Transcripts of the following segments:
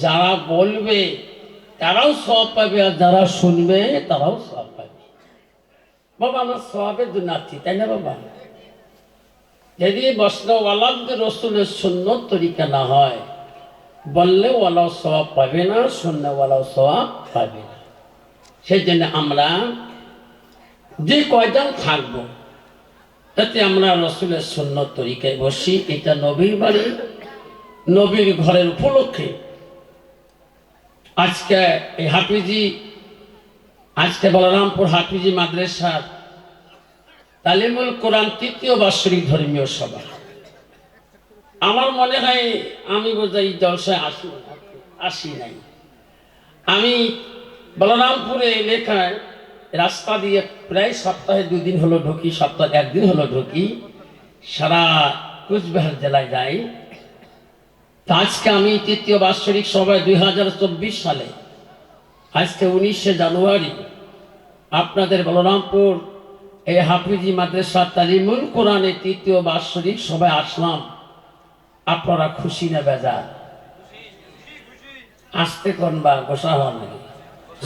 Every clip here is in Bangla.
যারা বলবে, তারাও সব পাবে আর যারা শুনবে, তারাও সব পাবে। বাবা, আমার সবের আছি তাই না বাবা? যদি বস্ত্রওয়ালাদের রসুলের শূন্য তরিকা না হয় বললে ওয়ালাও সবাব পাবে না, শূন্যওয়ালাও সবাব পাবে না। সেই জন্য আমরা যে কয়জন থাকব, তাতে আমরা রসুলের শূন্য তরিকায় বসি। এটা নবীর বাড়ি, নবীর ঘরের উপলক্ষে আজকে এই হাফিজি, আজকে বলরামপুর হাফিজি মাদ্রাসার তালিমুল কোরআন তৃতীয় বাৎসরিক ধর্মীয় সভা। আমার মনে হয় আমি বোধহয় জলসায় আসি আসি নাই। আমি বলরামপুরে এলাকায় রাস্তা দিয়ে প্রায় সপ্তাহে দুদিন হলো ঢুকি, সপ্তাহে একদিন হলো ঢুকি, সারা কুচবিহার জেলায় যাই। আজকে আমি তৃতীয় বাৎসরিক সভায় দুই হাজার চব্বিশ সালে, আজকে উনিশে জানুয়ারি, আপনাদের বলরামপুর এই হাফিজি মাদ্রাসা তালিমুল কোরআনে তৃতীয় বাৎসরিক সবাই আসলাম। আপনারা খুশি না বেজার? আসতে কন বা গোসা নাকি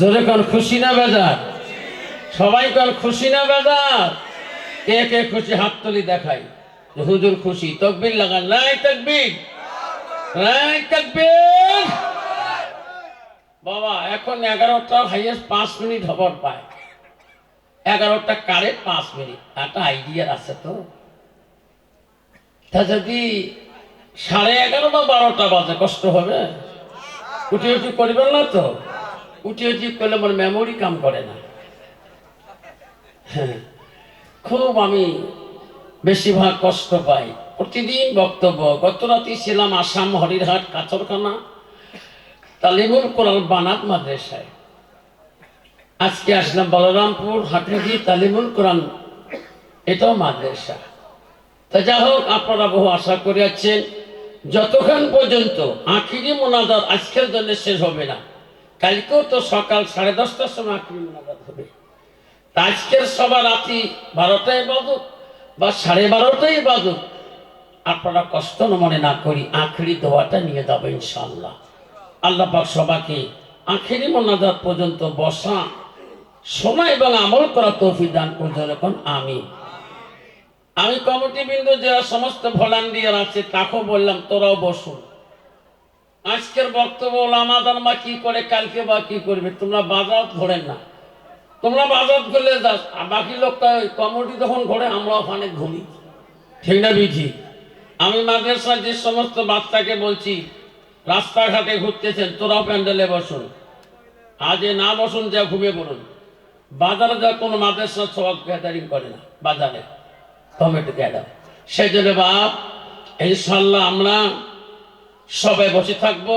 জোরে কোন, খুশি না বেজার? সবাই কোন, খুশি না বেজার? কে কে খুশি হাত তুলি দেখাই। হুজুর খুশি, তকবির লাগান তকবির তকবির। বাবা, এখন এগারোটা হাইয়েস্ট পাঁচ মিনিট হবার পায়। এগারোটা কারে পাঁচ মিনিট? একটা আইডিয়া আছে তো। তা যদি সাড়ে এগারো বা বারোটা বাজে, কষ্ট হবে? উঠি উঠি করবেন না তো? উঠি উঠি করলে আমার মেমোরি কাম করে না। হ্যাঁ খুব আমি বেশিরভাগ কষ্ট পাই। প্রতিদিন বক্তব্য, গত রাতে ছিলাম আসাম হরিরহাট কাছরখানা, তালিমুল কোরআন বানাত মাদ্রাসায়। আজকে আসলাম বলরামপুর হাটহাটি তালিমুল কোরআন, এটাও মাদ্রাসা। তা যা হোক, আপনারা বহু আশা করে যতক্ষণ পর্যন্ত আখিরি মোনাজাত আজকের জন্য শেষ হবে না, কালকেও তো সকাল সাড়ে দশটার সময় আখিরি মোনাজাত হবে। আজকের সবার রাতি বারোটায় বাজুক বা সাড়ে বারোটাই বাজুক আপনারা কষ্ট মনে না করি আখেরি দোয়াটা নিয়ে যাব ইনশাল্লাহ আল্লাহ পাক সবাইকে আখেরি মোনাজাত পর্যন্ত বসা, সময় এবং আমল করা তৌফিক দান এখন আমি আমি কমিটি বিন্দু যারা সমস্ত ভলান্টিয়ার আছে তাকেও বললাম, তোরাও বসুন আজকের বক্তব্য ওলামাদান মা কি করে, কালকে বা কি করবে, তোমরা বাজার ধরেন না। তোমরা বাজার করলে যাস বাকি লোকটা কমিটি যখন ঘোরে আমরা ওখানে ঘুরি ঠিক না, বিধি? আমি মাদ্রাসার যে সমস্ত বাচ্চাকে বলছি, রাস্তাঘাটে ঘুরতেছেন, তোরাও প্যান্ডেলে বসুন। আজ না বসুন, যা ঘুমিয়ে পড়ুন। বাজারে যা কোনো মাদ্রাসার সবাই গ্যাদারিং করে না, বাজারে। টমেটো গ্যাদার সেই জন্য বাপ ইনশাল্লাহ আমরা সবাই বসে থাকব।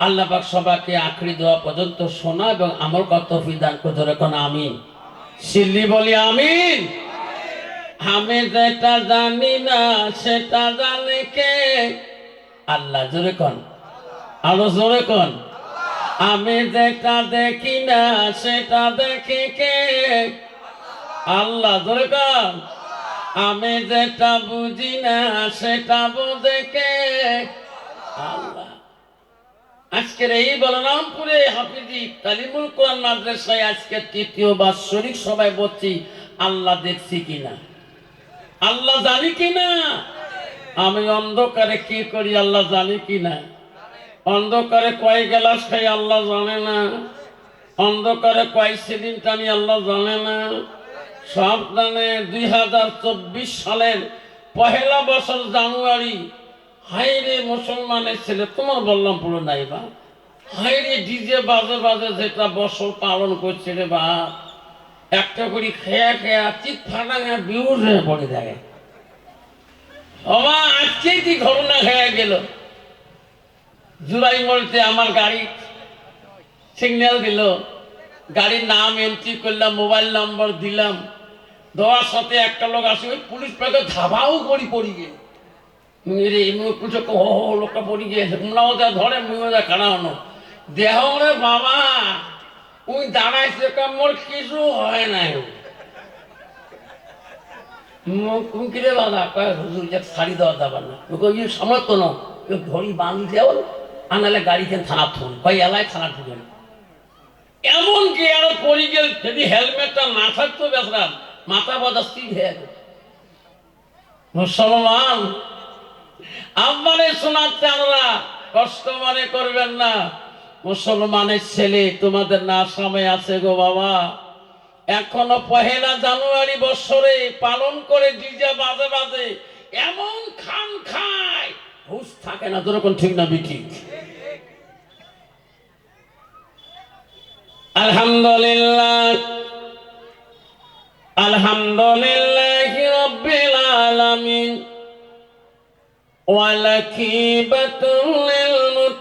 আল্লাহ পাক সবাইকে আখরি দেওয়া পর্যন্ত শোনা এবং আমার কর্তব্য দান এখন আমিন। সিল্লি বলি আমিন। আমি যেটা জানি না, সেটা জানে কে? আল্লাহ, জোরে কন। আরও জোরে কন। আমি যেটা দেখি না, সেটা দেখে কে? আল্লাহ, জোরে কন। আমি যেটা বুঝি না, সেটা বোঝে কে? আল্লাহ। আজকের এই বলরামপুরে হাফিজি তালিমুল কোরআন মাদ্রাসায় আজকে তৃতীয় বাৎসরিক সবাই বলছি, আল্লাহ দেখছি কিনা? আল্লাহ জানি কিনা আমি অন্ধকারে কি করি, আল্লাহ জানি কিনা অন্ধকারে কয় গ্লাস খাই, আল্লাহ জানে না। অন্ধকারে কয় সেদিন টানি, আল্লাহ জানে না। সব জানে দুই হাজার চব্বিশ সালের পহেলা বছর জানুয়ারি হাইরে মুসলমানের ছেলে, তোমার বললাম পুরো নাই বা? হাইরে ডিজে বাজে বাজে যেটা বছর পালন করছে রে বা একটা করে খেয়া খেয়া চিৎ ফাটা খেয়া বিহুর হয়ে পড়ে যায় বাবা আজকে কি ঘটনা খেয়া গেল? জুলাই মলতে আমার গাড়ি সিগন্যাল দিল। গাড়ির নাম এন্ট্রি করলাম মোবাইল নম্বর দিলাম। দেওয়ার সাথে একটা লোক আসে, ওই পুলিশ পেতে ধাবাও করি পড়ি গিয়ে। পুজো হো লোকটা পড়ি গিয়েছে তোমরাও যা ধরে, মুইও যা খানা হনো দেহ রে বাবা! ওই দাঁড়াইছে মোর কিছু হয় নাই। কিরে দাদা কয়, হুজুর যে শাড়ি দেওয়া যাবার না। ওকে সমর্থ ন ঘড়ি বাঁধি দেও আনালে গাড়িতে থানা থুন। এলায় থানা পড়ি গেল যদি হেলমেটটা না থাকতো বেসরাম মাথা বাজা স্থির হয়ে যেত। মুসলমান আম্মানে শোনাচ্ছে আমরা কষ্ট মনে করবেন না। মুসলমানের ছেলে, তোমাদের না সামে আছে গো বাবা। এখনও পহেলা জানুয়ারি বছরে পালন করে ডিজা বাজে বাজে, এমন খান খায়, হুশ থাকে না তোরকম ঠিক না বিকি আলহামদুলিল্লাহ আলহামদুলিল্লাহ রব্বিল আলামিন, ওয়ালাকিবাতুল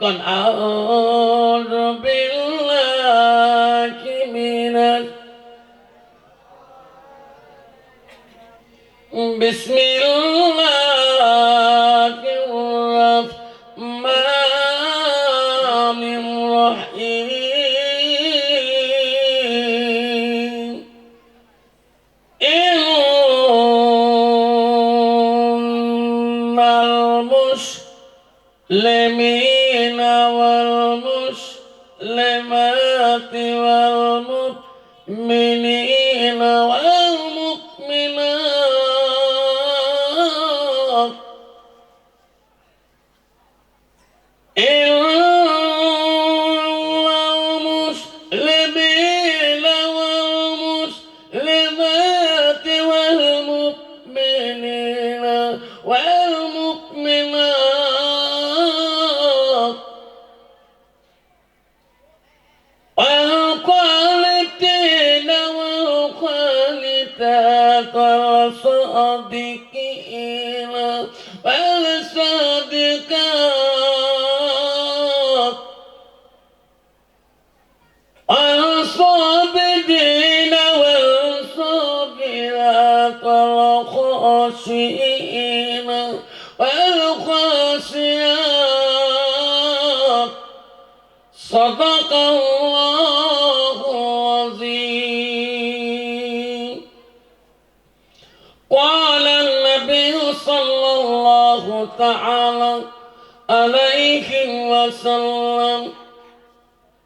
কন বিল্লাহি من صادقين والصادقات والصابرين والصابرات والخاشئين والخاشيات صدق الله الله تعالى عليه وسلم.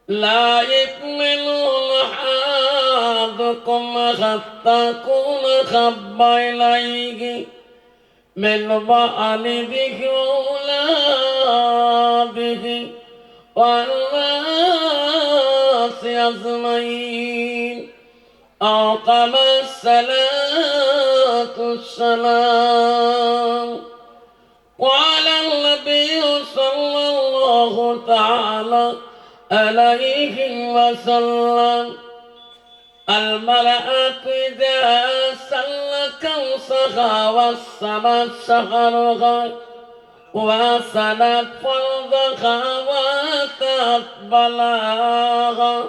لا يكمل أحدكم حتى أكون خب إليه. من والده وأولاده والناس أجمعين. أقام الصلاة السلام قال النبي صلى الله تعالى عليه وسلم. المرأة إذا سلك وسخى والسماء سخرها وصلت فرضها واتت بلاغا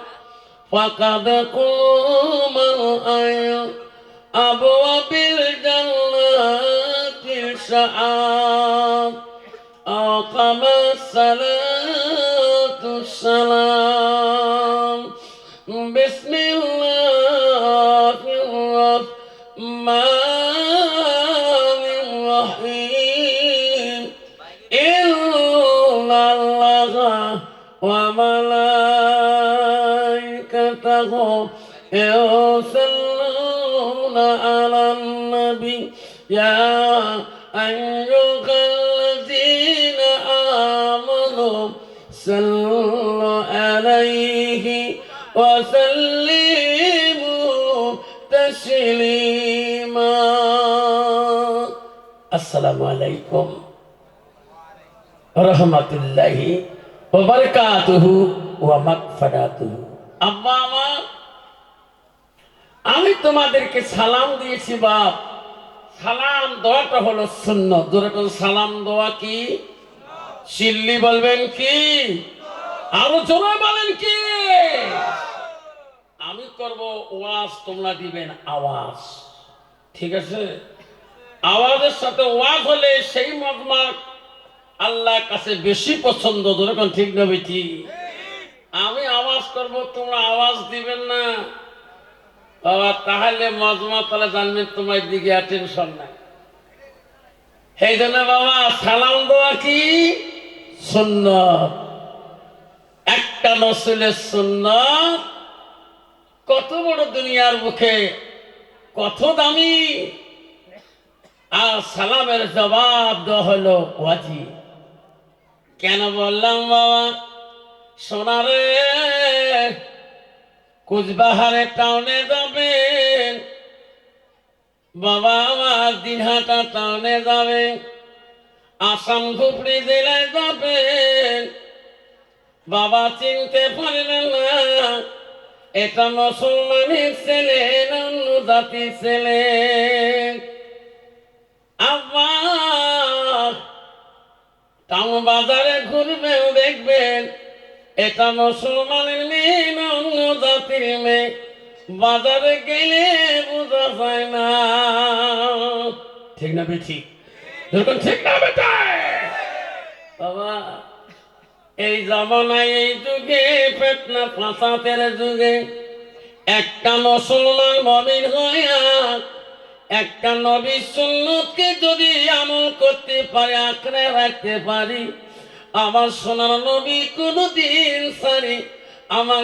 فقد قوم أي أبواب الجنات الشعاب أقام الصلاة السلام بسم الله الرحمن الرحيم إن الله وملائكته يصلون على النبي يا أيها تسليما السلام عليكم রহমতুল্লাহি ওবারকাতুহু ওয়া মাগফিরাতুহু আব্বা আমার আমি তোমাদেরকে সালাম দিয়েছি বাপ সালাম দেওয়াটা হলো সুন্নত যেরকম সালাম দেওয়া কি সিল্লি বলবেন কি আরো জোরে বলেন কি আমি করব ওয়াজ, তোমরা দিবেন আওয়াজ। ঠিক আছে? আওয়াজের সাথে ওয়াজ হলে সেই মজমা আল্লাহর কাছে বেশি পছন্দ যেরকম ঠিক না বেটি আমি আওয়াজ করব, তোমরা আওয়াজ দিবেন না। বাবা, তাহলে মজমা তাহলে জানবেন তোমার দিকে টেনশন নাই। সেই জন্য বাবা, সালাম দেওয়া কি? সুন্নত। একটা নসলের সুন্নত কত বড় দুনিয়ার মুখে, কত দামি। আর সালামের জবাব দেওয়া হলো ওয়াজি। কেন বললাম বাবা? সোনারে কুচবাহারে টাউনে যাবেন। বাবা আমার দিনহাটা টাউনে যাবেন। আসাম ধুপড়ি জেলায় যাবেন। বাবা চিনতে পারলেন না এটা মুসলমানের ছেলে অন্য জাতির ছেলে? টাউন বাজারে ঘুরবেন দেখবেন, এটা মুসলমানের মেয়ে অন্য জাতির মেয়ে? বাজারে গেলে বোঝা যায় না। ঠিক না বেঠি ঠিক না বেটা বাবা এই জামানায় এই যুগে, ফেতনা ফাঁসাতের যুগে। একটা মুসলমান মমিন হইয়া, একটা নবী সুন্নতকে যদি আমল করতে পারে, আঁকড়ে রাখতে পারি, আমার সোনার নবী কোনো দিন সারি আমার